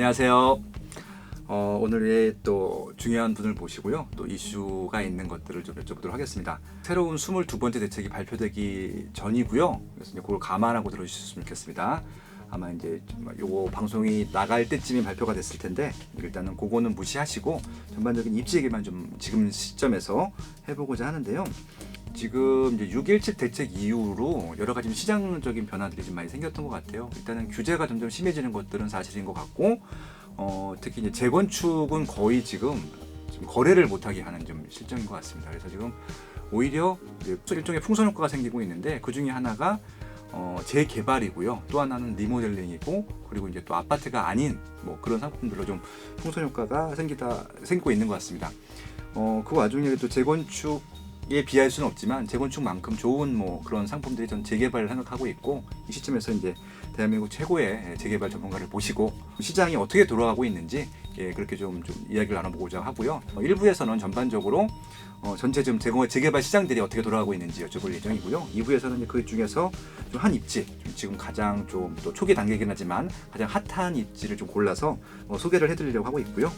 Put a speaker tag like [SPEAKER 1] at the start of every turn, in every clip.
[SPEAKER 1] 안녕하세요. 어, 오늘의 또 중요한 분을 모시고요. 또 이슈가 있는 것들을 좀 여쭤보도록 하겠습니다. 새로운 22번째 대책이 발표되기 전이고요. 그래서 이제 그걸 감안하고 들어주셨으면 좋겠습니다. 아마 이제 좀 요거 방송이 나갈 때쯤에 발표가 됐을 텐데 일단은 그거는 무시하시고 전반적인 입지 얘기만 좀 지금 시점에서 해보고자 하는데요. 지금 이제 6.17 대책 이후로 여러 가지 좀 시장적인 변화들이 좀 많이 생겼던 것 같아요. 일단은 규제가 점점 심해지는 것들은 사실인 것 같고, 어, 특히 이제 재건축은 거의 지금 좀 거래를 못하게 하는 좀 실정인 것 같습니다. 그래서 지금 오히려 일종의 풍선 효과가 생기고 있는데 그 중에 하나가 어, 재개발이고요. 또 하나는 리모델링이고 그리고 이제 또 아파트가 아닌 뭐 그런 상품들로 좀 풍선 효과가 생기다 생기고 있는 것 같습니다. 어, 그 와중에 또 재건축 에 비할 수는 없지만 재건축만큼 좋은 뭐 그런 상품들이 전 재개발을 생각하고 있고 이 시점에서 이제 대한민국 최고의 재개발 전문가를 모시고 시장이 어떻게 돌아가고 있는지 예, 그렇게 좀, 좀 이야기를 나눠보고자 하고요. 어, 1부에서는 전반적으로 어, 전체 좀 재건, 재개발 시장들이 어떻게 돌아가고 있는지 여쭤볼 예정이고요. 2부에서는 그 중에서 좀 한 입지, 좀 지금 가장 좀 또 초기 단계이긴 하지만 가장 핫한 입지를 좀 골라서 어, 소개를 해드리려고 하고 있고요.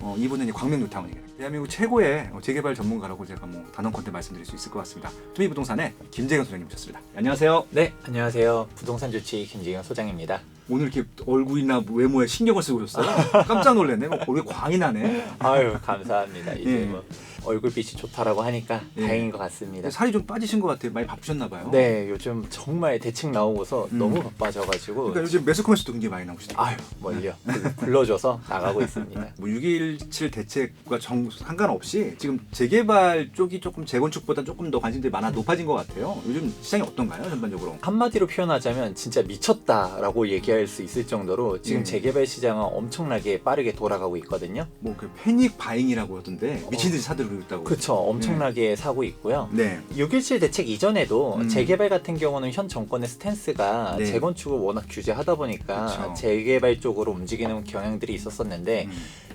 [SPEAKER 1] 어, 2부는 이제 광명 뉴타운입니다. 대한민국 최고의 어, 재개발 전문가라고 제가 뭐 단언컨대 말씀드릴 수 있을 것 같습니다. 투미 부동산의 김재경 소장님 모셨습니다. 안녕하세요.
[SPEAKER 2] 네, 안녕하세요. 부동산 주치 김지경 소장입니다.
[SPEAKER 1] 오늘 이렇게 얼굴이나 외모에 신경을 쓰고 오셨어요? 깜짝 놀랐네. 뭐 얼굴 광이 나네.
[SPEAKER 2] 아유, 감사합니다. 이제
[SPEAKER 1] 예.
[SPEAKER 2] 뭐 얼굴빛이 좋다라고 하니까
[SPEAKER 1] 예.
[SPEAKER 2] 다행인 것 같습니다.
[SPEAKER 1] 살이 좀 빠지신 것 같아요. 많이 바쁘셨나 봐요.
[SPEAKER 2] 네, 요즘 정말 대책 나오고서
[SPEAKER 1] 음.
[SPEAKER 2] 너무 바빠져가지고
[SPEAKER 1] 그러니까 요즘 매스컴에서도 굉장히 많이 나오시더라고요.
[SPEAKER 2] 아유, 멀려. 불러줘서 나가고 있습니다.
[SPEAKER 1] 뭐 6.17 대책과 정 상관없이 지금 재개발 쪽이 조금 재건축보다 조금 더 관심들이 많아 높아진 것 같아요. 요즘 시장이 어떤가요, 전반적으로?
[SPEAKER 2] 한마디로 표현하자면 진짜 미쳤다라고 얘기할 수 있을 정도로 지금
[SPEAKER 1] 예.
[SPEAKER 2] 재개발 시장은 엄청나게 빠르게 돌아가고 있거든요.
[SPEAKER 1] 뭐 그 패닉 바잉이라고 하던데 미친 듯이 사들 고 있다고.
[SPEAKER 2] 그쵸, 엄청나게 사고 있고요.
[SPEAKER 1] 네.
[SPEAKER 2] 6.17 대책 이전에도
[SPEAKER 1] 음.
[SPEAKER 2] 재개발 같은 경우는 현 정권의 스탠스가
[SPEAKER 1] 네.
[SPEAKER 2] 재건축을 워낙 규제하다 보니까
[SPEAKER 1] 그쵸.
[SPEAKER 2] 재개발 쪽으로 움직이는 경향들이 있었었는데
[SPEAKER 1] 음.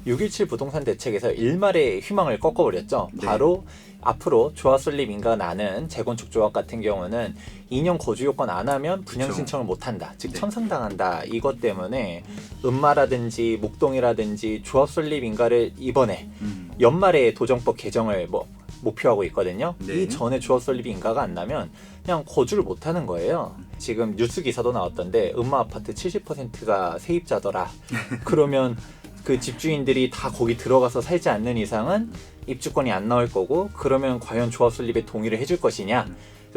[SPEAKER 2] 6.17 부동산 대책에서 일말의 희망을 꺾어버렸죠.
[SPEAKER 1] 네.
[SPEAKER 2] 바로 앞으로 조합 설립 인가 나는 재건축 조합 같은 경우는 2년 거주 요건 안 하면 분양
[SPEAKER 1] 그쵸.
[SPEAKER 2] 신청을 못 한다. 즉
[SPEAKER 1] 네.
[SPEAKER 2] 천상당한다. 이것 때문에 음마라든지 목동이라든지 조합 설립 인가를 이번에
[SPEAKER 1] 음.
[SPEAKER 2] 연말에 도정법 개정을 뭐 목표하고 있거든요.
[SPEAKER 1] 네.
[SPEAKER 2] 이 전에 주업 설립 인가가 안 나면 그냥 거주를 못 하는 거예요. 지금 뉴스 기사도 나왔던데 음마 아파트 70%가 세입자더라. 그러면 그 집주인들이 다 거기 들어가서 살지 않는 이상은 입주권이 안 나올 거고 그러면 과연 조합 설립에 동의를 해줄 것이냐?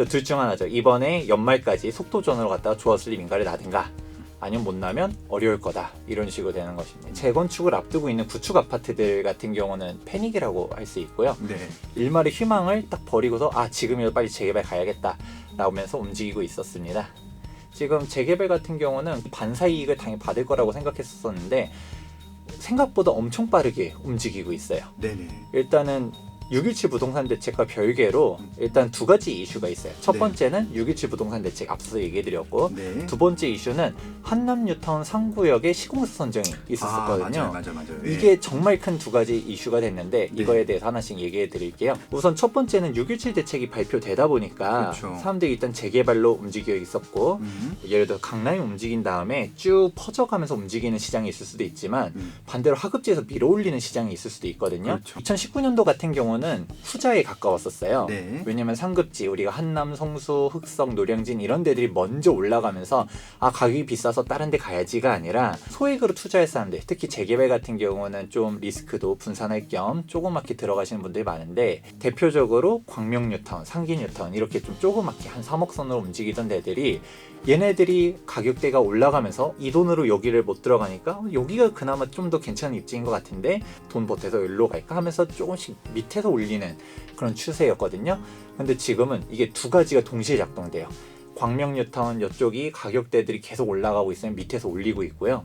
[SPEAKER 2] 둘 중 하나죠. 이번에 연말까지 속도전으로 갔다가 조합 설립 인가를 나든가 아니면 못 나면 어려울 거다 이런 식으로 되는 것입니다. 재건축을 앞두고 있는 구축 아파트들 같은 경우는 패닉이라고 할 수 있고요.
[SPEAKER 1] 네.
[SPEAKER 2] 일말의 희망을 딱 버리고서 아 지금이라도 빨리 재개발 가야겠다 라면서 움직이고 있었습니다. 지금 재개발 같은 경우는 반사 이익을 당연히 받을 거라고 생각했었는데 생각보다 엄청 빠르게 움직이고 있어요.
[SPEAKER 1] 네네.
[SPEAKER 2] 일단은 6.17 부동산 대책과 별개로 일단 두 가지 이슈가 있어요. 첫
[SPEAKER 1] 네.
[SPEAKER 2] 번째는 6.17 부동산 대책 앞서 얘기해드렸고
[SPEAKER 1] 네.
[SPEAKER 2] 두 번째 이슈는 한남 뉴타운 상구역의 시공사 선정이 있었었거든요.
[SPEAKER 1] 아, 맞아요, 맞아요, 맞아요. 예.
[SPEAKER 2] 이게 정말 큰 두 가지 이슈가 됐는데
[SPEAKER 1] 네.
[SPEAKER 2] 이거에 대해서 하나씩 얘기해 드릴게요. 우선 첫 번째는 6.17 대책이 발표되다 보니까
[SPEAKER 1] 그렇죠.
[SPEAKER 2] 사람들이 일단 재개발로 움직여 있었고
[SPEAKER 1] 음.
[SPEAKER 2] 예를 들어 강남이 움직인 다음에 쭉 퍼져가면서 움직이는 시장이 있을 수도 있지만
[SPEAKER 1] 음.
[SPEAKER 2] 반대로 하급지에서 밀어올리는 시장이 있을 수도 있거든요.
[SPEAKER 1] 그렇죠.
[SPEAKER 2] 2019년도 같은 경우는 후자에 가까웠었어요.
[SPEAKER 1] 네.
[SPEAKER 2] 왜냐면 상급지 우리가 한남, 성수, 흑성, 노량진 이런 데들이 먼저 올라가면서 아 가격이 비싸서 다른 데 가야지가 아니라 소액으로 투자할 사람들 특히 재개발 같은 경우는 좀 리스크도 분산할 겸 조그맣게 들어가시는 분들이 많은데 대표적으로 광명 뉴타운, 상기 뉴타운 이렇게 좀 조그맣게 한 3억 선으로 움직이던 데들이 얘네들이 가격대가 올라가면서 이 돈으로 여기를 못 들어가니까 어, 여기가 그나마 좀 더 괜찮은 입지인 것 같은데 돈 보태서 여기로 갈까 하면서 조금씩 밑에서 올리는 그런 추세였거든요. 근데 지금은 이게 두 가지가 동시에 작동돼요. 광명 뉴타운 이쪽이 가격대들이 계속 올라가고 있으면 밑에서 올리고 있고요.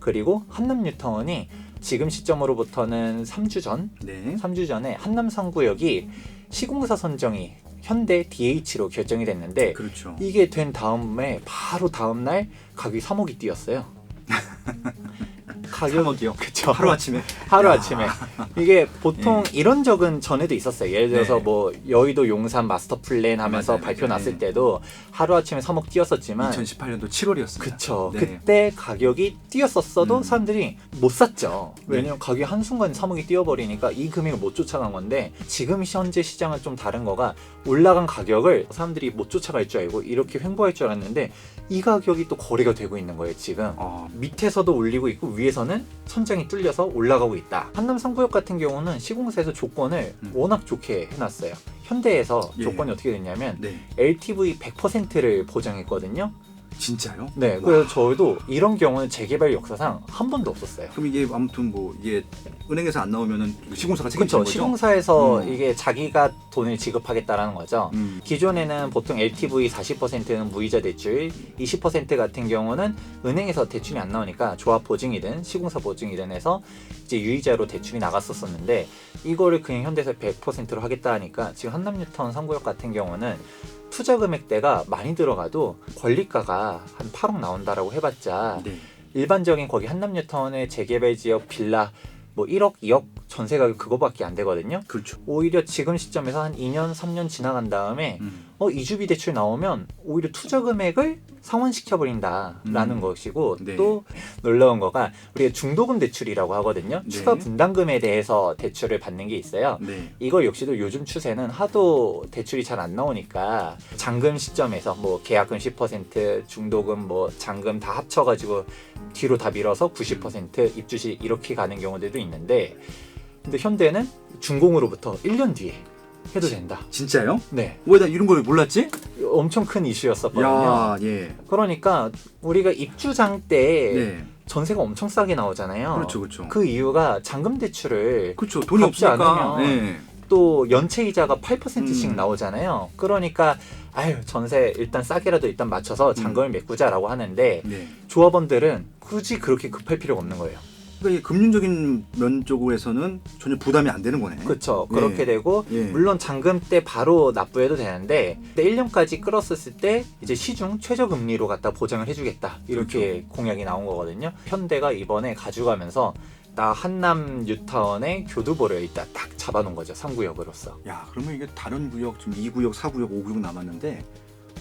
[SPEAKER 2] 그리고 한남 뉴타운이 지금 시점으로부터는 3주 전,
[SPEAKER 1] 네.
[SPEAKER 2] 3주 전에 한남 상구역이 시공사 선정이 현대 DH로 결정이 됐는데
[SPEAKER 1] 그렇죠.
[SPEAKER 2] 이게 된 다음에 바로 다음 날 가격이 3억이 뛰었어요. 가격
[SPEAKER 1] 3억이요.
[SPEAKER 2] 그쵸
[SPEAKER 1] 하루 아침에.
[SPEAKER 2] 하루
[SPEAKER 1] 야.
[SPEAKER 2] 아침에 이게 보통 이런 적은 전에도 있었어요. 예를 들어서
[SPEAKER 1] 네.
[SPEAKER 2] 뭐 여의도 용산 마스터 플랜 하면서
[SPEAKER 1] 맞아요,
[SPEAKER 2] 발표
[SPEAKER 1] 맞아요.
[SPEAKER 2] 났을
[SPEAKER 1] 네.
[SPEAKER 2] 때도 하루 아침에 3억 뛰었었지만
[SPEAKER 1] 2018년도 7월이었습니다.
[SPEAKER 2] 그쵸.
[SPEAKER 1] 네.
[SPEAKER 2] 그때 가격이 뛰었었어도
[SPEAKER 1] 음.
[SPEAKER 2] 사람들이 못 샀죠.
[SPEAKER 1] 네.
[SPEAKER 2] 왜냐면 가격이 한순간 3억이 뛰어버리니까 이 금액을 못 쫓아간 건데 지금 현재 시장은 좀 다른 거가 올라간 가격을 사람들이 못 쫓아갈 줄 알고 이렇게 횡보할 줄 알았는데 이 가격이 또 거래가 되고 있는 거예요, 지금.
[SPEAKER 1] 어,
[SPEAKER 2] 밑에서도 올리고 있고 위에서는 천장이 뚫려서 올라가고 있다. 한남 상구역 같은 경우는 시공사에서 조건을
[SPEAKER 1] 음.
[SPEAKER 2] 워낙 좋게 해놨어요. 현대에서
[SPEAKER 1] 예.
[SPEAKER 2] 조건이 어떻게 됐냐면
[SPEAKER 1] 네.
[SPEAKER 2] LTV 100%를 보장했거든요.
[SPEAKER 1] 진짜요?
[SPEAKER 2] 네,
[SPEAKER 1] 와.
[SPEAKER 2] 그래서 저희도 이런 경우는 재개발 역사상 한 번도 없었어요.
[SPEAKER 1] 그럼 이게 아무튼 뭐 이게 은행에서 안 나오면은 시공사가 책임지는. 거죠?
[SPEAKER 2] 시공사에서
[SPEAKER 1] 음.
[SPEAKER 2] 이게 자기가 돈을 지급하겠다라는 거죠.
[SPEAKER 1] 음.
[SPEAKER 2] 기존에는 보통 LTV 40%는 무이자 대출, 20% 같은 경우는 은행에서 대출이 안 나오니까 조합 보증이든 시공사 보증이든 해서 이제 유이자로 대출이 나갔었었는데 이거를 그냥 현대에서 100%로 하겠다 하니까 지금 한남뉴턴 상구역 같은 경우는 투자 금액대가 많이 들어가도 권리가가 한 8억 나온다라고 해봤자
[SPEAKER 1] 네.
[SPEAKER 2] 일반적인 거기 한남뉴턴의 재개발 지역 빌라 뭐 1억, 2억 전세 가격 그거밖에 안 되거든요.
[SPEAKER 1] 그렇죠.
[SPEAKER 2] 오히려 지금 시점에서 한 2년, 3년 지나간 다음에
[SPEAKER 1] 음.
[SPEAKER 2] 어 이주비 대출 나오면 오히려 투자 금액을 상환시켜 버린다라는
[SPEAKER 1] 음.
[SPEAKER 2] 것이고
[SPEAKER 1] 네.
[SPEAKER 2] 또 놀라운 거가 우리가 중도금 대출이라고 하거든요.
[SPEAKER 1] 네.
[SPEAKER 2] 추가 분담금에 대해서 대출을 받는 게 있어요.
[SPEAKER 1] 네.
[SPEAKER 2] 이거 역시도 요즘 추세는 하도 대출이 잘 안 나오니까 잔금 시점에서 뭐 계약금 10% 중도금 뭐 잔금 다 합쳐가지고 뒤로 다 밀어서 90% 입주시 이렇게 가는 경우들도 있는데 근데 현대는 준공으로부터 1년 뒤에 해도 된다.
[SPEAKER 1] 진짜요?
[SPEAKER 2] 네,
[SPEAKER 1] 왜 나 이런 걸 몰랐지?
[SPEAKER 2] 엄청 큰 이슈였었거든요.
[SPEAKER 1] 야, 예.
[SPEAKER 2] 그러니까 우리가 입주장 때
[SPEAKER 1] 네.
[SPEAKER 2] 전세가 엄청 싸게 나오잖아요.
[SPEAKER 1] 그렇죠, 그렇죠.
[SPEAKER 2] 그 이유가 잔금 대출을
[SPEAKER 1] 그렇죠. 돈이
[SPEAKER 2] 갚지
[SPEAKER 1] 없으니까.
[SPEAKER 2] 않으면
[SPEAKER 1] 네.
[SPEAKER 2] 또 연체 이자가 8%씩
[SPEAKER 1] 음.
[SPEAKER 2] 나오잖아요. 그러니까 아유 전세 일단 싸게라도 일단 맞춰서 잔금을 메꾸자라고 하는데
[SPEAKER 1] 네.
[SPEAKER 2] 조합원들은 굳이 그렇게 급할 필요가 없는 거예요.
[SPEAKER 1] 그러니까 이 금융적인 면 쪽에서는 전혀 부담이 안 되는 거네.
[SPEAKER 2] 그렇죠.
[SPEAKER 1] 네.
[SPEAKER 2] 그렇게 되고
[SPEAKER 1] 예.
[SPEAKER 2] 물론 잔금 때 바로 납부해도 되는데 근데 1년까지 끌었었을 때 이제 시중 최저 금리로 갖다 보장을 해주겠다 이렇게
[SPEAKER 1] 그렇죠.
[SPEAKER 2] 공약이 나온 거거든요. 현대가 이번에 가져가면서 나 한남 뉴타운의 교두보를 일단 딱 잡아놓은 거죠. 3구역으로서.
[SPEAKER 1] 야, 그러면 이게 다른 구역 지금 2구역, 4구역, 5구역 남았는데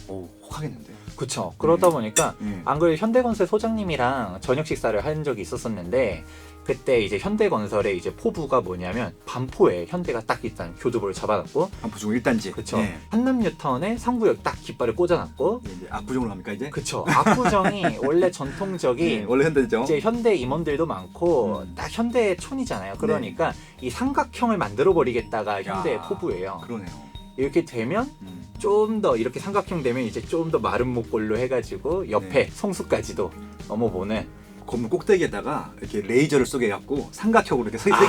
[SPEAKER 1] 오, 혹하겠는데.
[SPEAKER 2] 그렇죠. 그러다
[SPEAKER 1] 음.
[SPEAKER 2] 보니까
[SPEAKER 1] 예.
[SPEAKER 2] 안 그래도 현대건설 소장님이랑 저녁 식사를 한 적이 있었었는데 그때 이제 현대건설의 이제 포부가 뭐냐면 반포에 현대가 딱 일단 교두보를 잡아놨고
[SPEAKER 1] 반포중 1단지.
[SPEAKER 2] 그쵸
[SPEAKER 1] 예.
[SPEAKER 2] 한남뉴타운에 상구역 딱 깃발을 꽂아놨고
[SPEAKER 1] 예, 이제 압구정으로 갑니까 이제?
[SPEAKER 2] 그쵸 압구정이 원래 전통적인
[SPEAKER 1] 예, 원래 현대죠.
[SPEAKER 2] 이제 현대 임원들도 많고
[SPEAKER 1] 음.
[SPEAKER 2] 딱 현대 촌이잖아요 그러니까 이 삼각형을 만들어 버리겠다가 현대의
[SPEAKER 1] 야,
[SPEAKER 2] 포부예요
[SPEAKER 1] 그러네요.
[SPEAKER 2] 이렇게 되면
[SPEAKER 1] 음.
[SPEAKER 2] 좀더 이렇게 삼각형 되면 이제 좀 더 마른 목골로 해가지고 옆에
[SPEAKER 1] 네.
[SPEAKER 2] 성수까지도 넘어보는
[SPEAKER 1] 건물 꼭대기에다가 이렇게 레이저를 쏘게 해갖고 삼각형으로 이렇게 세
[SPEAKER 2] 아.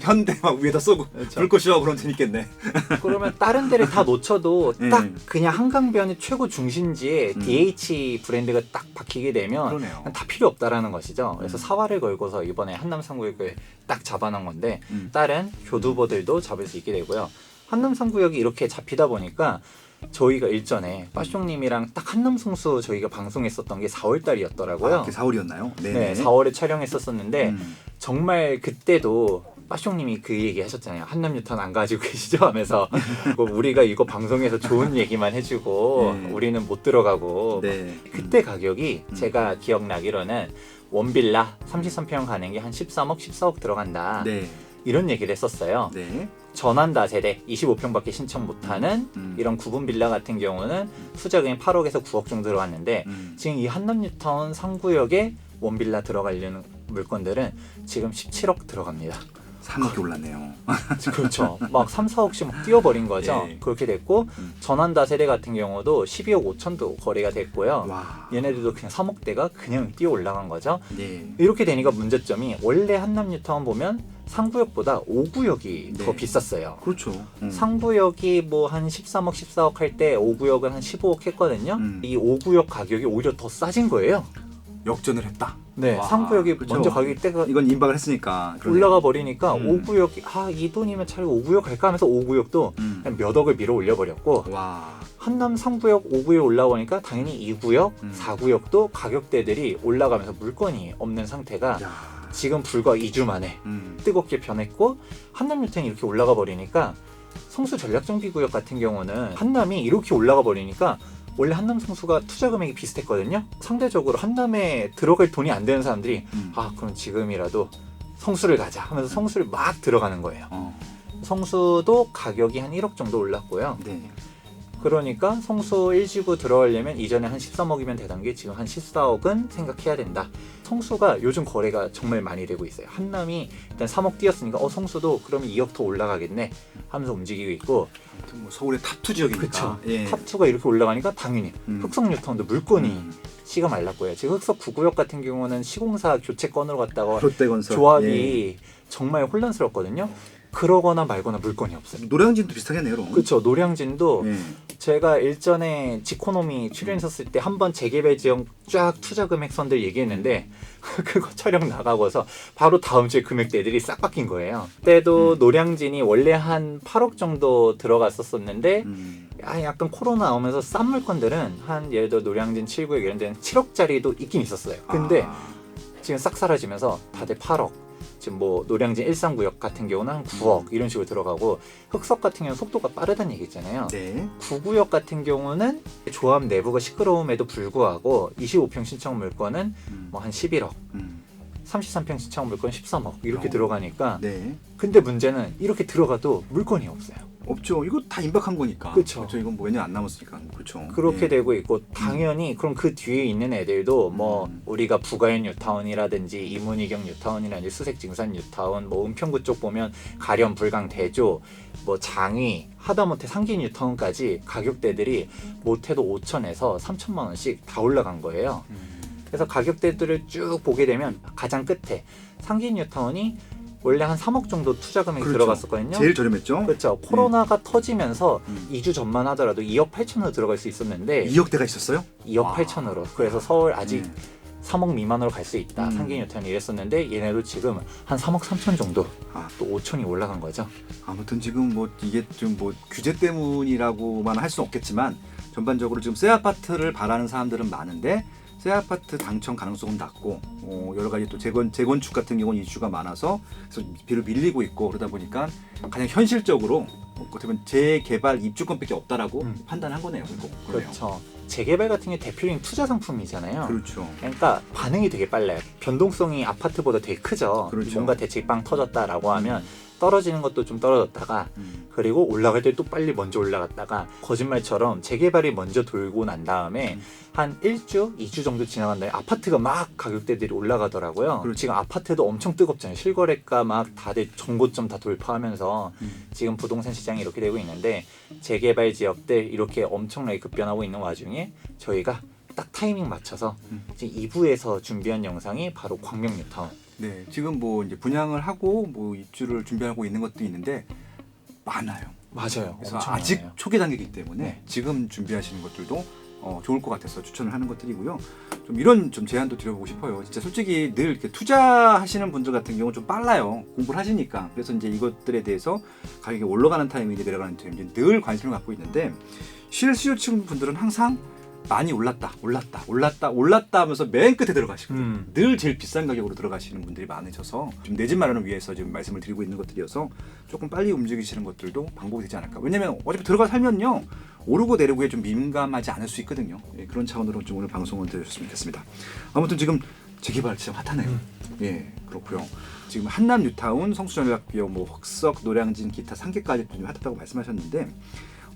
[SPEAKER 1] 현대 막 위에다 쏘고
[SPEAKER 2] 그렇죠.
[SPEAKER 1] 불꽃 쏘고 그러면 재밌겠네.
[SPEAKER 2] 그러면 다른 데를 다 놓쳐도
[SPEAKER 1] 네.
[SPEAKER 2] 딱 그냥 한강변의 최고 중심지에
[SPEAKER 1] 음.
[SPEAKER 2] DH 브랜드가 딱 박히게 되면
[SPEAKER 1] 그러네요.
[SPEAKER 2] 다 필요 없다라는 것이죠. 그래서
[SPEAKER 1] 음.
[SPEAKER 2] 사활을 걸고서 이번에 한남 상구역을 딱 잡아놓은 건데
[SPEAKER 1] 음.
[SPEAKER 2] 다른 교두보들도 잡을 수 있게 되고요. 한남상구역이 이렇게 잡히다 보니까 저희가 일전에 빠숑님이랑 딱 한남 성수 저희가 방송했었던 게 4월 달이었더라고요.
[SPEAKER 1] 아, 그게 4월이었나요?
[SPEAKER 2] 네, 4월에 촬영했었었는데
[SPEAKER 1] 음.
[SPEAKER 2] 정말 그때도 빠숑님이 그 얘기 하셨잖아요. 한남뉴턴 안 가지고 계시죠? 하면서 뭐 우리가 이거 방송에서 좋은 얘기만 해주고
[SPEAKER 1] 네.
[SPEAKER 2] 우리는 못 들어가고
[SPEAKER 1] 네.
[SPEAKER 2] 그때 가격이
[SPEAKER 1] 음.
[SPEAKER 2] 제가 기억나기로는 원빌라 33평 가는 게 한 13억, 14억 들어간다.
[SPEAKER 1] 네.
[SPEAKER 2] 이런 얘기를 했었어요.
[SPEAKER 1] 네.
[SPEAKER 2] 전환 다 세대 25평밖에 신청 못하는
[SPEAKER 1] 음.
[SPEAKER 2] 이런 구분 빌라 같은 경우는 투자금이 8억에서 9억 정도 들어갔는데
[SPEAKER 1] 음.
[SPEAKER 2] 지금 이 한남뉴타운 상구역에 원빌라 들어가려는 물건들은 지금 17억 들어갑니다.
[SPEAKER 1] 3억이 올랐네요.
[SPEAKER 2] 그렇죠. 막 3, 4억씩 막 뛰어버린 거죠.
[SPEAKER 1] 예.
[SPEAKER 2] 그렇게 됐고
[SPEAKER 1] 음.
[SPEAKER 2] 전환다 세대 같은 경우도 12억 5천도 거래가 됐고요.
[SPEAKER 1] 와.
[SPEAKER 2] 얘네들도 그냥 3억대가 그냥 뛰어 올라간 거죠.
[SPEAKER 1] 네.
[SPEAKER 2] 이렇게 되니까 문제점이 원래 한남뉴타운 보면 상구역보다 5구역이
[SPEAKER 1] 네.
[SPEAKER 2] 더 비쌌어요.
[SPEAKER 1] 그렇죠. 음.
[SPEAKER 2] 상구역이 뭐 한 13억, 14억 할 때 5구역은 한 15억 했거든요.
[SPEAKER 1] 음.
[SPEAKER 2] 이 5구역 가격이 오히려 더 싸진 거예요.
[SPEAKER 1] 역전을 했다.
[SPEAKER 2] 네,
[SPEAKER 1] 와,
[SPEAKER 2] 상구역이
[SPEAKER 1] 그렇죠.
[SPEAKER 2] 먼저 가격이 때가
[SPEAKER 1] 이건 임박을 했으니까 그러네요.
[SPEAKER 2] 올라가 버리니까
[SPEAKER 1] 음.
[SPEAKER 2] 5구역이 아 이 돈이면 차라리 5구역 갈까 하면서 5구역도
[SPEAKER 1] 음.
[SPEAKER 2] 몇 억을 밀어 올려버렸고
[SPEAKER 1] 와.
[SPEAKER 2] 한남 3구역, 5구역 올라오니까 당연히 2구역,
[SPEAKER 1] 음.
[SPEAKER 2] 4구역도 가격대들이 올라가면서 물건이 없는 상태가
[SPEAKER 1] 야.
[SPEAKER 2] 지금 불과 2주 만에
[SPEAKER 1] 음.
[SPEAKER 2] 뜨겁게 변했고 한남 유탱이 이렇게 올라가 버리니까 성수 전략정비구역 같은 경우는 한남이 이렇게 올라가 버리니까 원래 한남 성수가 투자 금액이 비슷했거든요. 상대적으로 한남에 들어갈 돈이 안 되는 사람들이
[SPEAKER 1] 음.
[SPEAKER 2] 아 그럼 지금이라도 성수를 가자 하면서 성수를 막 들어가는 거예요.
[SPEAKER 1] 어.
[SPEAKER 2] 성수도 가격이 한 1억 정도 올랐고요.
[SPEAKER 1] 네.
[SPEAKER 2] 그러니까 성수 1지구 들어가려면 이전에 한 13억이면 되던 게 지금 한 14억은 생각해야 된다. 성수가 요즘 거래가 정말 많이 되고 있어요. 한남이 일단 3억 뛰었으니까 어 성수도 그러면 2억 더 올라가겠네 하면서 움직이고 있고
[SPEAKER 1] 뭐 서울의 탑2 지역이니까.
[SPEAKER 2] 그쵸.
[SPEAKER 1] 예.
[SPEAKER 2] 탑2가 이렇게 올라가니까 당연히
[SPEAKER 1] 음.
[SPEAKER 2] 흑석 뉴타운도 물건이
[SPEAKER 1] 음.
[SPEAKER 2] 씨가 말랐고요. 지금 흑석 9구역 같은 경우는 시공사 교체 건으로 갔다가
[SPEAKER 1] 롯데건설.
[SPEAKER 2] 조합이
[SPEAKER 1] 예.
[SPEAKER 2] 정말 혼란스럽거든요. 그러거나 말거나 물건이 없어요.
[SPEAKER 1] 노량진도 비슷하겠네요. 그럼.
[SPEAKER 2] 그렇죠. 노량진도
[SPEAKER 1] 예.
[SPEAKER 2] 제가 일전에 지코노미 출연했었을 때 한 번 재개발 지역 쫙 투자 금액선들 얘기했는데 그거 촬영 나가고서 바로 다음 주에 금액대들이 싹 바뀐 거예요. 그때도
[SPEAKER 1] 음.
[SPEAKER 2] 노량진이 원래 한 8억 정도 들어갔었었는데
[SPEAKER 1] 음.
[SPEAKER 2] 아, 약간 코로나 나오면서 싼 물건들은 한 예를 들어 노량진 7구역 이런 데는 7억짜리도 있긴 있었어요. 근데
[SPEAKER 1] 아.
[SPEAKER 2] 지금 싹 사라지면서 다들 8억. 지금 뭐 노량진 13구역 같은 경우는 한 9억 이런 식으로 들어가고 흑석 같은 경우는 속도가 빠르다는 얘기잖아요.
[SPEAKER 1] 네.
[SPEAKER 2] 9구역 같은 경우는 조합 내부가 시끄러움에도 불구하고 25평 신청 물건은
[SPEAKER 1] 음.
[SPEAKER 2] 뭐한 11억,
[SPEAKER 1] 음.
[SPEAKER 2] 33평 신청 물건 13억 이렇게
[SPEAKER 1] 어.
[SPEAKER 2] 들어가니까
[SPEAKER 1] 네.
[SPEAKER 2] 근데 문제는 이렇게 들어가도 물건이 없어요.
[SPEAKER 1] 없죠. 이거 다 임박한 거니까. 그렇죠. 이건 뭐 몇 년 안 남았으니까. 그렇죠.
[SPEAKER 2] 그렇게
[SPEAKER 1] 예.
[SPEAKER 2] 되고 있고 당연히 그럼 그 뒤에 있는 애들도 뭐
[SPEAKER 1] 음.
[SPEAKER 2] 우리가 부가현 뉴타운이라든지 이문희경 뉴타운이라든지 수색증산 뉴타운 뭐 은평구 쪽 보면 가련 불강 대조 뭐 장위 하다못해 상기 뉴타운까지 가격대들이 못해도 5천에서 3천만 원씩 다 올라간 거예요.
[SPEAKER 1] 음.
[SPEAKER 2] 그래서 가격대들을 쭉 보게 되면 가장 끝에 상기 뉴타운이 원래 한 3억 정도 투자 금액이
[SPEAKER 1] 그렇죠.
[SPEAKER 2] 들어갔었거든요.
[SPEAKER 1] 제일 저렴했죠.
[SPEAKER 2] 그렇죠. 코로나가 터지면서
[SPEAKER 1] 음.
[SPEAKER 2] 2주 전만 하더라도 2억 8천으로 들어갈 수 있었는데
[SPEAKER 1] 2억대가 있었어요?
[SPEAKER 2] 2억
[SPEAKER 1] 와.
[SPEAKER 2] 8천으로. 그래서 서울 아직
[SPEAKER 1] 네.
[SPEAKER 2] 3억 미만으로 갈 수 있다.
[SPEAKER 1] 음.
[SPEAKER 2] 상기 뉴턴이 이랬었는데 얘네도 지금 한 3억 3천 정도
[SPEAKER 1] 아.
[SPEAKER 2] 또 5천이 올라간 거죠.
[SPEAKER 1] 아무튼 지금 뭐 이게 좀 뭐 규제 때문이라고만 할 수는 없겠지만 전반적으로 지금 새 아파트를 바라는 사람들은 많은데 새 아파트 당첨 가능성은 낮고 어, 여러 가지 또 재건 재건축 같은 경우는 이슈가 많아서 그래서 비를 밀리고 있고 그러다 보니까 가장 현실적으로 어, 어떻게 보면 재개발 입주권밖에 없다라고
[SPEAKER 2] 음.
[SPEAKER 1] 판단한 거네요. 그러네요.
[SPEAKER 2] 그렇죠. 재개발 같은 게 대표적인 투자 상품이잖아요.
[SPEAKER 1] 그렇죠.
[SPEAKER 2] 그러니까 반응이 되게 빨라요. 변동성이 아파트보다 되게 크죠.
[SPEAKER 1] 그렇죠.
[SPEAKER 2] 뭔가 대책이 빵 터졌다라고 하면 떨어지는 것도 좀 떨어졌다가
[SPEAKER 1] 음.
[SPEAKER 2] 그리고 올라갈 때 또 빨리 먼저 올라갔다가 거짓말처럼 재개발이 먼저 돌고 난 다음에
[SPEAKER 1] 음.
[SPEAKER 2] 한 1주, 2주 정도 지나간 다음에 아파트가 막 가격대들이 올라가더라고요.
[SPEAKER 1] 그렇죠.
[SPEAKER 2] 지금 아파트도 엄청 뜨겁잖아요. 실거래가 막 다들 정고점 다 돌파하면서
[SPEAKER 1] 음.
[SPEAKER 2] 지금 부동산 시장이 이렇게 되고 있는데 재개발 지역들 이렇게 엄청나게 급변하고 있는 와중에 저희가 딱 타이밍 맞춰서
[SPEAKER 1] 음.
[SPEAKER 2] 지금 2부에서 준비한 영상이 바로 광명 뉴타운.
[SPEAKER 1] 네, 지금 뭐 이제 분양을 하고 뭐 입주를 준비하고 있는 것도 있는데 많아요.
[SPEAKER 2] 맞아요.
[SPEAKER 1] 그래서
[SPEAKER 2] 엄청
[SPEAKER 1] 아직
[SPEAKER 2] 많아요.
[SPEAKER 1] 초기 단계이기 때문에
[SPEAKER 2] 네.
[SPEAKER 1] 지금 준비하시는 것들도 어, 좋을 것 같아서 추천을 하는 것들이고요. 좀 이런 좀 제안도 드려보고 싶어요. 진짜 솔직히 늘 이렇게 투자하시는 분들 같은 경우는 좀 빨라요. 공부를 하시니까. 그래서 이제 이것들에 대해서 가격이 올라가는 타이밍이 내려가는 타이밍이 늘 관심을 갖고 있는데 실수요 치는 분들은 항상 많이 올랐다, 올랐다, 올랐다, 올랐다 하면서 맨 끝에 들어가시거든요.
[SPEAKER 2] 음.
[SPEAKER 1] 늘 제일 비싼 가격으로 들어가시는 분들이 많으셔서 지금 내 집 마련을 위해서 지금 말씀을 드리고 있는 것들이어서 조금 빨리 움직이시는 것들도 방법이 되지 않을까. 왜냐면 어차피 들어가 살면요 오르고 내리고에 좀 민감하지 않을 수 있거든요. 예, 그런 차원으로 좀 오늘 방송을 들으셨으면 좋겠습니다. 아무튼 지금 재개발 진짜 핫하네요. 예, 그렇고요. 지금 한남 뉴타운, 성수전략비어, 뭐 흑석, 노량진, 기타 3개까지 좀 핫하다고 말씀하셨는데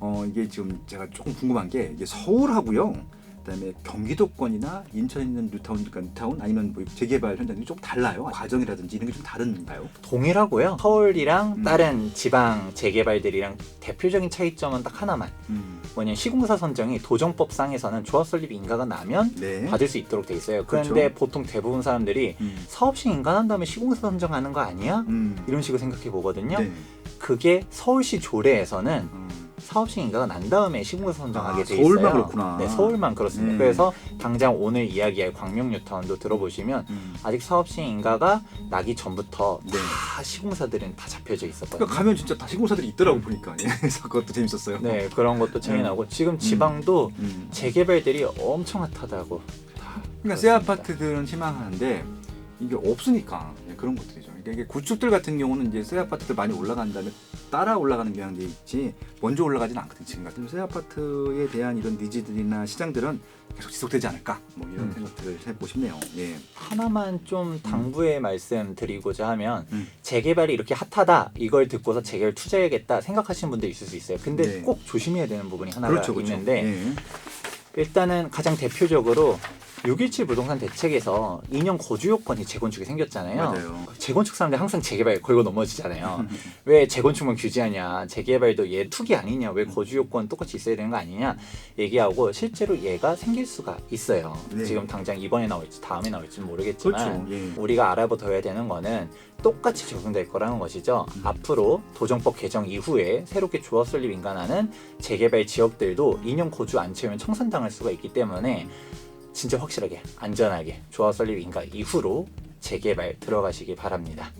[SPEAKER 1] 어 이게 지금 제가 조금 궁금한 게 이게 서울하고요. 그다음에 경기도권이나 인천에 있는 뉴타운, 그러니까 뉴타운 아니면 뭐 재개발 현장이 좀 달라요. 과정이라든지 이런 게 좀 다른가요?
[SPEAKER 2] 동일하고요. 서울이랑
[SPEAKER 1] 음.
[SPEAKER 2] 다른 지방 재개발들이랑 대표적인 차이점은 딱 하나만.
[SPEAKER 1] 음.
[SPEAKER 2] 뭐냐면 시공사 선정이 도정법상에서는 조합 설립 인가가 나면
[SPEAKER 1] 네.
[SPEAKER 2] 받을 수 있도록 돼 있어요. 그런데
[SPEAKER 1] 그렇죠.
[SPEAKER 2] 보통 대부분 사람들이
[SPEAKER 1] 음.
[SPEAKER 2] 사업식 인가한 다음에 시공사 선정하는 거 아니야?
[SPEAKER 1] 음.
[SPEAKER 2] 이런 식으로 생각해 보거든요.
[SPEAKER 1] 네.
[SPEAKER 2] 그게 서울시 조례에서는
[SPEAKER 1] 음.
[SPEAKER 2] 사업식 인가가 난 다음에 시공사 선정하게
[SPEAKER 1] 아,
[SPEAKER 2] 돼 있어요.
[SPEAKER 1] 서울만 그렇구나.
[SPEAKER 2] 네, 서울만 그렇습니다.
[SPEAKER 1] 음.
[SPEAKER 2] 그래서 당장 오늘 이야기할 광명 뉴타운도 들어보시면
[SPEAKER 1] 음.
[SPEAKER 2] 아직 사업식 인가가 나기 전부터
[SPEAKER 1] 네.
[SPEAKER 2] 다 시공사들은 다 잡혀져 있었거든요.
[SPEAKER 1] 그러니까 가면 진짜 다 시공사들이 있더라고 보니까 예, 그래서 그것도 재밌었어요.
[SPEAKER 2] 네 그런 것도 챙겨 나오고 지금 지방도
[SPEAKER 1] 음.
[SPEAKER 2] 재개발들이 엄청 핫하다고. 다
[SPEAKER 1] 그러니까 새. 아파트들은 희망하는데 이게 없으니까 예, 그런 것들이죠. 그러니까 이게 구축들 같은 경우는 이제 새 아파트들 많이 올라간 다음에 따라 올라가는 경향도 있지 먼저 올라가지는 않거든. 지금 같은 새 아파트에 대한 이런 니즈들이나 시장들은 계속 지속되지 않을까 뭐 이런
[SPEAKER 2] 음.
[SPEAKER 1] 생각들을 해보고 싶네요. 예.
[SPEAKER 2] 하나만 좀 당부의 말씀 드리고자 하면
[SPEAKER 1] 음.
[SPEAKER 2] 재개발이 이렇게 핫하다 이걸 듣고서 재개발 투자해야겠다 생각하시는 분들 있을 수 있어요. 근데
[SPEAKER 1] 네.
[SPEAKER 2] 꼭 조심해야 되는 부분이 하나가
[SPEAKER 1] 그렇죠, 그렇죠.
[SPEAKER 2] 있는데
[SPEAKER 1] 예.
[SPEAKER 2] 일단은 가장 대표적으로 617 부동산 대책에서 2년 거주 요건이 재건축이 생겼잖아요.
[SPEAKER 1] 맞아요.
[SPEAKER 2] 재건축 사람들 항상 재개발 걸고 넘어지잖아요. 왜 재건축만 규제하냐? 재개발도 얘 투기 아니냐? 왜 거주 요건 똑같이 있어야 되는 거 아니냐? 얘기하고 실제로 얘가 생길 수가 있어요.
[SPEAKER 1] 네.
[SPEAKER 2] 지금 당장 이번에 나올지 다음에 나올지 는 모르겠지만
[SPEAKER 1] 그렇죠. 예.
[SPEAKER 2] 우리가 알아둬야 되는 거는 똑같이 적용될 거라는 것이죠.
[SPEAKER 1] 음.
[SPEAKER 2] 앞으로 도정법 개정 이후에 새롭게 조합 설립 인가하는 재개발 지역들도 2년 거주 안 채우면 청산당할 수가 있기 때문에 진짜 확실하게 안전하게 조합 설립 인가 이후로 재개발 들어가시기 바랍니다.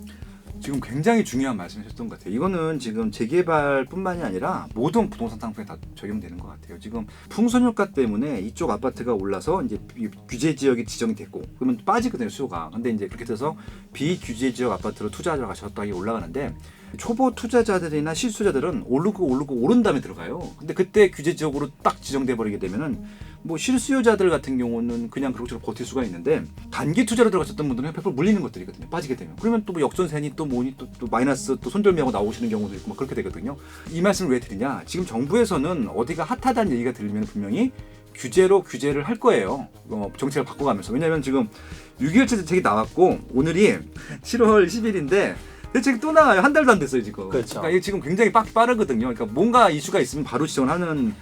[SPEAKER 1] 지금 굉장히 중요한 말씀하셨던 것 같아요. 이거는 지금 재개발뿐만이 아니라 모든 부동산 상품에 다 적용되는 것 같아요. 지금 풍선 효과 때문에 이쪽 아파트가 올라서 이제 비- 규제 지역이 지정이 됐고 그러면 빠지거든요 수요가. 근데 이제 그렇게 돼서 비규제 지역 아파트로 투자하러 가셨다가 올라가는데 초보 투자자들이나 실수자들은 오르고 오르고 오른 다음에 들어가요. 근데 그때 규제 지역으로 딱 지정돼 버리게 되면은 뭐 실수요자들 같은 경우는 그냥 그럭저럭 버틸 수가 있는데 단기 투자로 들어가셨던 분들은 100% 물리는 것들이거든요. 빠지게 되면. 그러면 또 뭐 역전세니 또 뭐니 또, 또 마이너스 또 손절매하고 나오시는 경우도 있고 막 그렇게 되거든요. 이 말씀을 왜 드리냐? 지금 정부에서는 어디가 핫하다는 얘기가 들리면 분명히 규제로 규제를 할 거예요. 어, 정책을 바꿔가면서. 왜냐하면 지금 6.27 대책이 나왔고 오늘이 7월 10일인데 대책이 또 나와요. 한 달도 안 됐어요 지금.
[SPEAKER 2] 그렇죠.
[SPEAKER 1] 러니까 이게 지금 굉장히 빠, 빠르거든요. 그러니까 뭔가 이슈가 있으면 바로 지정을 하는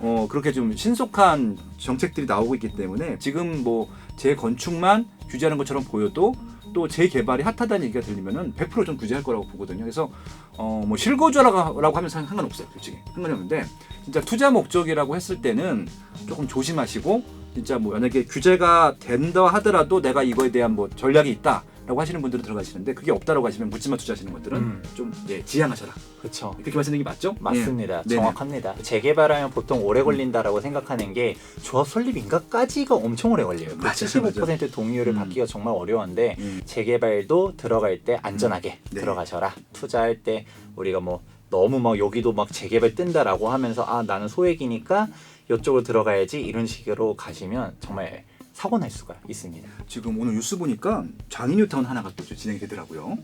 [SPEAKER 1] 어 그렇게 좀 신속한 정책들이 나오고 있기 때문에 지금 뭐 재건축만 규제하는 것처럼 보여도 또 재개발이 핫하다는 얘기가 들리면은 100%좀 규제할 거라고 보거든요. 그래서 어 뭐 실거주라고 하면 상- 상관없어요. 솔직히 상관이 없는데 진짜 투자 목적이라고 했을 때는 조금 조심하시고 진짜 뭐 만약에 규제가 된다 하더라도 내가 이거에 대한 뭐 전략이 있다 라고 하시는 분들은 들어가시는데 그게 없다라고 하시면 묻지마 투자하시는 것들은
[SPEAKER 2] 음.
[SPEAKER 1] 좀 예, 지양하셔라.
[SPEAKER 2] 그렇죠.
[SPEAKER 1] 그렇게 말씀드린 게 맞죠?
[SPEAKER 2] 맞습니다.
[SPEAKER 1] 예. 네네.
[SPEAKER 2] 정확합니다. 재개발하면 보통 오래 걸린다라고 생각하는 게 조합 설립 인가까지가 엄청 오래 걸려요. 그
[SPEAKER 1] 맞아요,
[SPEAKER 2] 75% 동의율을
[SPEAKER 1] 음.
[SPEAKER 2] 받기가 정말 어려운데
[SPEAKER 1] 예.
[SPEAKER 2] 재개발도 들어갈 때 안전하게
[SPEAKER 1] 네.
[SPEAKER 2] 들어가셔라. 투자할 때 우리가 뭐 너무 막 여기도 막 재개발 뜬다라고 하면서 아 나는 소액이니까 이쪽으로 들어가야지 이런 식으로 가시면 정말 사고 날 수가 있습니다.
[SPEAKER 1] 지금 오늘 뉴스 보니까 장인 뉴타운 하나가 또 진행이 되더라고요.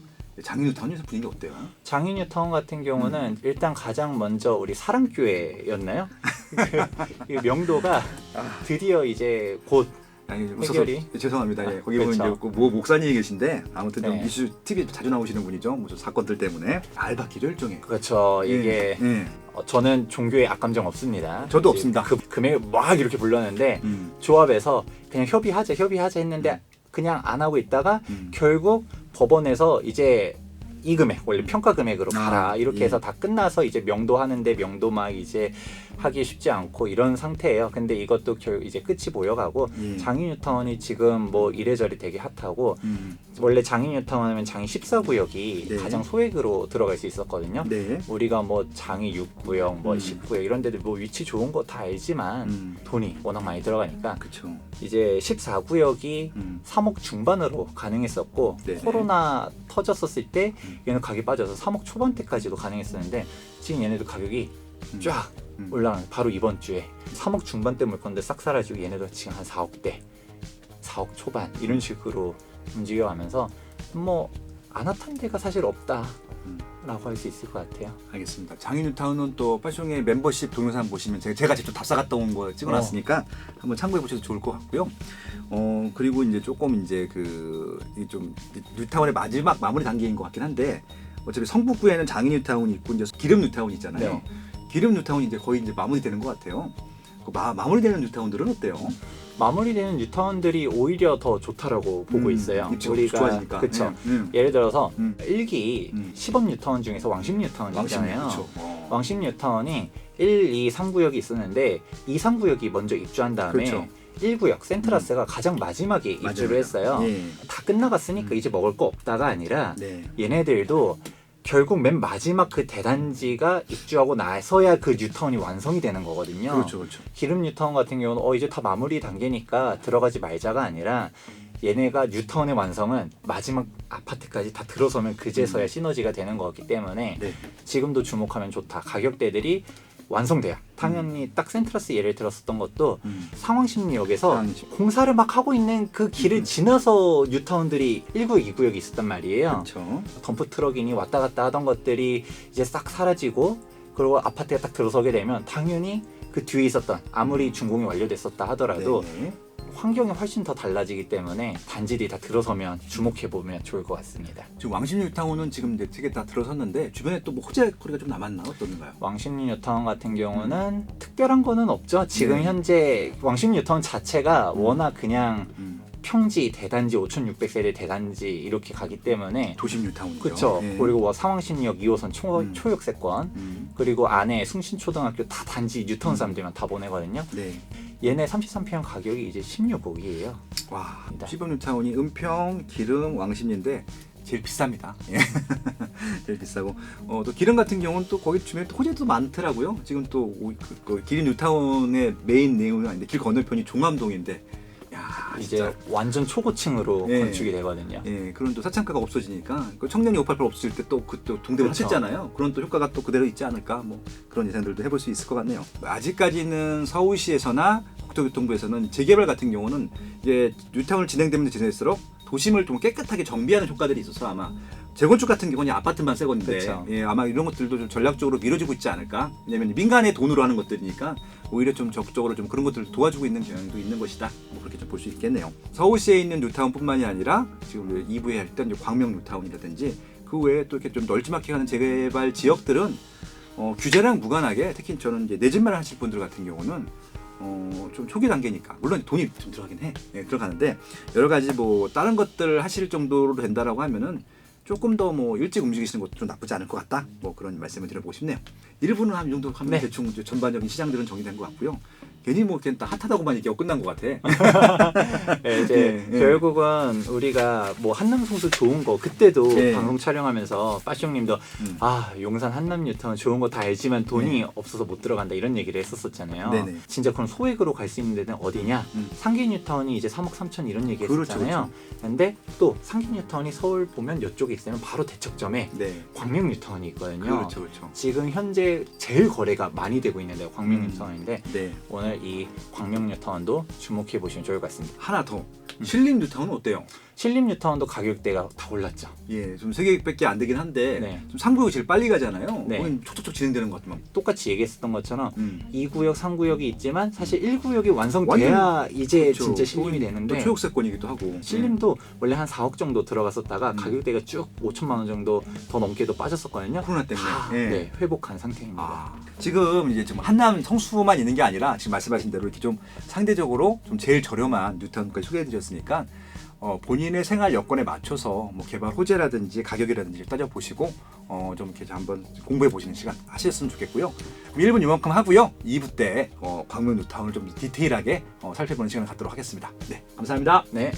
[SPEAKER 1] 장인 뉴타운에서 분위기 어때요?
[SPEAKER 2] 장인 뉴타운 같은 경우는
[SPEAKER 1] 음.
[SPEAKER 2] 일단 가장 먼저 우리 사랑교회였나요? 그 명도가
[SPEAKER 1] 아.
[SPEAKER 2] 드디어 이제 곧
[SPEAKER 1] 아니 웃어서
[SPEAKER 2] 해결이?
[SPEAKER 1] 죄송합니다. 예,
[SPEAKER 2] 아,
[SPEAKER 1] 거기
[SPEAKER 2] 그렇죠.
[SPEAKER 1] 보면 이제 그모 목사님이 계신데 아무튼 좀
[SPEAKER 2] 네.
[SPEAKER 1] 이슈 TV 자주 나오시는 분이죠. 무슨 사건들 때문에 알바기를 정해.
[SPEAKER 2] 그렇죠. 이게
[SPEAKER 1] 예, 예.
[SPEAKER 2] 어, 저는 종교에 악감정 없습니다.
[SPEAKER 1] 저도
[SPEAKER 2] 이제
[SPEAKER 1] 없습니다.
[SPEAKER 2] 그 금액을 막 이렇게 불렀는데
[SPEAKER 1] 음,
[SPEAKER 2] 조합에서 그냥 협의하자 협의하자 했는데 그냥 안 하고 있다가
[SPEAKER 1] 음.
[SPEAKER 2] 결국 법원에서 이제 이 금액 원래 평가 금액으로
[SPEAKER 1] 아,
[SPEAKER 2] 가라 이렇게
[SPEAKER 1] 예.
[SPEAKER 2] 해서 다 끝나서 이제 명도 하는데 명도 막 이제 하기 쉽지 않고 이런 상태예요. 근데 이것도 결 이제 끝이 보여가고
[SPEAKER 1] 예.
[SPEAKER 2] 장인뉴타운이 지금 뭐 이래저래 되게 핫하고
[SPEAKER 1] 음,
[SPEAKER 2] 원래 장인뉴타운 하면 장인 14구역이
[SPEAKER 1] 네.
[SPEAKER 2] 가장 소액으로 들어갈 수 있었거든요.
[SPEAKER 1] 네.
[SPEAKER 2] 우리가 뭐 장이 6구역, 뭐
[SPEAKER 1] 음.
[SPEAKER 2] 10구역 이런 데들 뭐 위치 좋은 거 다 알지만
[SPEAKER 1] 음,
[SPEAKER 2] 돈이 워낙 많이 들어가니까
[SPEAKER 1] 그렇죠.
[SPEAKER 2] 이제 14구역이
[SPEAKER 1] 음,
[SPEAKER 2] 3억 중반으로 가능했었고
[SPEAKER 1] 네네.
[SPEAKER 2] 코로나 터졌었을 때
[SPEAKER 1] 음.
[SPEAKER 2] 얘는 가격이 빠져서 3억 초반대까지도 가능했었는데 지금 얘네도 가격이
[SPEAKER 1] 음.
[SPEAKER 2] 쫙
[SPEAKER 1] 음.
[SPEAKER 2] 올라가는 바로 이번 주에 3억 중반대 물건들 싹 사라지고 얘네도 지금 한 4억대 4억 초반 이런 식으로 움직여가면서 뭐 안 핫한 데가 사실 없다라고
[SPEAKER 1] 음.
[SPEAKER 2] 할수 있을 것 같아요.
[SPEAKER 1] 알겠습니다. 장인뉴타운은 또 파쇼의 멤버십 동영상 보시면 제가, 제가 직접 답사 갔다 온 거 찍어놨으니까 한번 참고해 보셔도 좋을 것 같고요. 어 그리고 이제 조금 이제 그좀 뉴타운의 마지막 마무리 단계인 것 같긴 한데 어차피 성북구에는 장인 뉴타운이 있고 이제 기름 뉴타운이 있잖아요.
[SPEAKER 2] 네.
[SPEAKER 1] 기름 뉴타운이 이제 거의 이제 마무리되는 것 같아요. 그 마, 마무리되는 뉴타운들은 어때요?
[SPEAKER 2] 마무리되는 뉴타운들이 오히려 더 좋다라고 보고
[SPEAKER 1] 음,
[SPEAKER 2] 있어요.
[SPEAKER 1] 입지가
[SPEAKER 2] 우리가
[SPEAKER 1] 좋아지니까.
[SPEAKER 2] 그쵸.
[SPEAKER 1] 네, 네.
[SPEAKER 2] 예를 들어서
[SPEAKER 1] 음.
[SPEAKER 2] 일기
[SPEAKER 1] 음.
[SPEAKER 2] 시범 뉴타운 중에서 왕십 뉴타운
[SPEAKER 1] 왕십리
[SPEAKER 2] 있잖아요.
[SPEAKER 1] 어.
[SPEAKER 2] 왕십 뉴타운이 1, 2, 3구역이 있었는데 2, 3구역이 먼저 입주한 다음에
[SPEAKER 1] 그렇죠.
[SPEAKER 2] 1구역 센트라스가 가장 마지막에 입주를
[SPEAKER 1] 맞아요.
[SPEAKER 2] 했어요.
[SPEAKER 1] 예.
[SPEAKER 2] 다 끝나갔으니까
[SPEAKER 1] 음.
[SPEAKER 2] 이제 먹을 거 없다가 아니라
[SPEAKER 1] 네.
[SPEAKER 2] 얘네들도 결국 맨 마지막 그 대단지가 입주하고 나서야 그 뉴타운이 완성이 되는 거거든요.
[SPEAKER 1] 그렇죠, 그렇죠.
[SPEAKER 2] 기름 뉴타운 같은 경우는 어 이제 다 마무리 단계니까 들어가지 말자가 아니라 얘네가 뉴타운의 완성은 마지막 아파트까지 다 들어서면 그제서야 시너지가 되는 거기 때문에
[SPEAKER 1] 네.
[SPEAKER 2] 지금도 주목하면 좋다. 가격대들이 완성돼요. 당연히 딱 센트러스 예를 들었었던 것도
[SPEAKER 1] 음.
[SPEAKER 2] 상황심리역에서
[SPEAKER 1] 상황심.
[SPEAKER 2] 공사를 막 하고 있는 그 길을
[SPEAKER 1] 음.
[SPEAKER 2] 지나서 뉴타운들이 1구역, 2구역이 있었단 말이에요.
[SPEAKER 1] 그렇죠.
[SPEAKER 2] 덤프 트럭이니 왔다 갔다 하던 것들이 이제 싹 사라지고 그리고 아파트에 딱 들어서게 되면 당연히 그 뒤에 있었던 아무리 준공이 완료됐었다 하더라도
[SPEAKER 1] 네.
[SPEAKER 2] 환경이 훨씬 더 달라지기 때문에 단지들이 다 들어서면 주목해 보면 좋을 것 같습니다.
[SPEAKER 1] 지금 왕십 뉴타운은 지금 이제 되게 다 들어섰는데 주변에 또 뭐 호재 거리가 좀 남았나 어떤가요?
[SPEAKER 2] 왕십 뉴타운 같은 경우는 특별한 거는 없죠. 지금
[SPEAKER 1] 네.
[SPEAKER 2] 현재 왕십 뉴타운 자체가
[SPEAKER 1] 음.
[SPEAKER 2] 워낙 그냥
[SPEAKER 1] 음.
[SPEAKER 2] 평지 대단지 5,600세대 대단지 이렇게 가기 때문에
[SPEAKER 1] 도심 뉴타운이죠.
[SPEAKER 2] 그렇죠.
[SPEAKER 1] 예.
[SPEAKER 2] 그리고 뭐 상황신역 2호선 초,
[SPEAKER 1] 음.
[SPEAKER 2] 초역세권
[SPEAKER 1] 음.
[SPEAKER 2] 그리고 안에 숭신초등학교 다 단지 뉴타운 사람들만 다 보내거든요.
[SPEAKER 1] 네.
[SPEAKER 2] 얘네 33평 가격이 이제 16억이에요.
[SPEAKER 1] 와,
[SPEAKER 2] 입니다.
[SPEAKER 1] 시범 뉴타운이 은평, 기름, 왕십리인데 제일 비쌉니다. 예. 제일 비싸고 어, 또 기름 같은 경우는 또 거기 주변에 또 호재도 많더라고요. 지금 또 오- 그, 그 기름 뉴타운의 메인 내용이 아닌데 길 건너편이 종암동인데 야
[SPEAKER 2] 이제
[SPEAKER 1] 진짜
[SPEAKER 2] 완전 초고층으로
[SPEAKER 1] 예.
[SPEAKER 2] 건축이 되거든요.
[SPEAKER 1] 예, 그런 또 사창가가 없어지니까 그 청량리 588 없을 때 또 그 또 동대문
[SPEAKER 2] 그렇죠.
[SPEAKER 1] 하셨잖아요. 그런 또 효과가 또 그대로 있지 않을까 뭐 그런 예상들도 해볼 수 있을 것 같네요. 아직까지는 서울시에서나 국토교통부에서는 재개발 같은 경우는 이제 뉴타운을 진행되면 진행할수록 도심을 좀 깨끗하게 정비하는 효과들이 있어서 아마 재건축 같은 경우는 아파트만 새 건데
[SPEAKER 2] 그렇죠.
[SPEAKER 1] 예, 아마 이런 것들도 좀 전략적으로 밀어주고 있지 않을까? 왜냐면 민간의 돈으로 하는 것들이니까 오히려 좀 적극적으로 좀 그런 것들을 도와주고 있는 경향도 있는 것이다. 뭐 그렇게 좀 볼 수 있겠네요. 서울시에 있는 뉴타운뿐만이 아니라 지금 2부에 했던 광명 뉴타운이라든지 그 외에 또 이렇게 좀 널찍하게 가는 재개발 지역들은 어, 규제랑 무관하게 특히 저는 이제 내 집만 하실 분들 같은 경우는 어, 좀 초기 단계니까 물론 돈이 좀 들어가긴 해. 예, 들어가는데 여러 가지 뭐 다른 것들 하실 정도로 된다라고 하면은 조금 더 뭐 일찍 움직이시는 것도 좀 나쁘지 않을 것 같다. 뭐 그런 말씀을 드려보고 싶네요. 일부는 한 이 정도 하면
[SPEAKER 2] 네.
[SPEAKER 1] 대충 이제 전반적인 시장들은 정리된 것 같고요 괜히 뭐 그냥 다 핫하다고만 얘기하고 끝난 것 같아
[SPEAKER 2] 예, 이제
[SPEAKER 1] 예, 예.
[SPEAKER 2] 결국은 우리가 뭐 한남 송수 좋은 거 그때도
[SPEAKER 1] 예.
[SPEAKER 2] 방송 촬영하면서 빠숑님도
[SPEAKER 1] 음.
[SPEAKER 2] 아 용산 한남 뉴타운 좋은 거 다 알지만 돈이
[SPEAKER 1] 네.
[SPEAKER 2] 없어서 못 들어간다 이런 얘기를 했었었잖아요.
[SPEAKER 1] 네네.
[SPEAKER 2] 진짜 그럼 소액으로 갈 수 있는 데는 어디냐?
[SPEAKER 1] 음.
[SPEAKER 2] 상계 뉴타운이 이제 3억 3천 이런 얘기
[SPEAKER 1] 그렇죠,
[SPEAKER 2] 했었잖아요. 근데 또 상계 뉴타운이 서울 보면 이쪽에 있으면 바로 대척점에
[SPEAKER 1] 네
[SPEAKER 2] 광명 뉴타운이 있거든요.
[SPEAKER 1] 그렇죠 그렇죠
[SPEAKER 2] 지금 현재 제일 거래가 많이 되고 있는 데가 광명
[SPEAKER 1] 음.
[SPEAKER 2] 뉴타운인데
[SPEAKER 1] 네
[SPEAKER 2] 오늘 이 광명 뉴타운도 주목해 보시면 좋을 것 같습니다.
[SPEAKER 1] 하나 더 신림 뉴타운은 어때요?
[SPEAKER 2] 신림 뉴타운도 가격대가 다 올랐죠.
[SPEAKER 1] 예, 좀세 개밖에 안 되긴 한데
[SPEAKER 2] 네.
[SPEAKER 1] 좀 3구역이 제일 빨리 가잖아요.
[SPEAKER 2] 네.
[SPEAKER 1] 촉촉촉 진행되는 것 같만.
[SPEAKER 2] 똑같이 얘기했었던 것처럼
[SPEAKER 1] 음.
[SPEAKER 2] 2구역, 3구역이 있지만 사실 1구역이 완성돼야 이제
[SPEAKER 1] 그렇죠.
[SPEAKER 2] 진짜 신림이
[SPEAKER 1] 또
[SPEAKER 2] 되는데
[SPEAKER 1] 초역세권이기도 하고.
[SPEAKER 2] 신림도 원래 한 4억 정도 들어갔었다가
[SPEAKER 1] 음.
[SPEAKER 2] 가격대가 쭉 5천만 원 정도 더 넘게도 빠졌었거든요.
[SPEAKER 1] 코로나 때문에.
[SPEAKER 2] 다
[SPEAKER 1] 예.
[SPEAKER 2] 네, 회복한 상태입니다.
[SPEAKER 1] 아, 지금 이제 지금 한남 성수만 있는 게 아니라 지금 말씀하신 대로 이렇게 좀 상대적으로 좀 제일 저렴한 뉴타운까지 소개해드렸으니까 어, 본인의 생활 여건에 맞춰서 뭐 개발 호재라든지 가격이라든지 따져 보시고 어, 좀 이렇게 한번 공부해 보시는 시간 하셨으면 좋겠고요. 1분 이만큼 하고요. 2부 때 어, 광명 뉴타운을 좀 디테일하게 어, 살펴보는 시간을 갖도록 하겠습니다. 네, 감사합니다.
[SPEAKER 2] 네.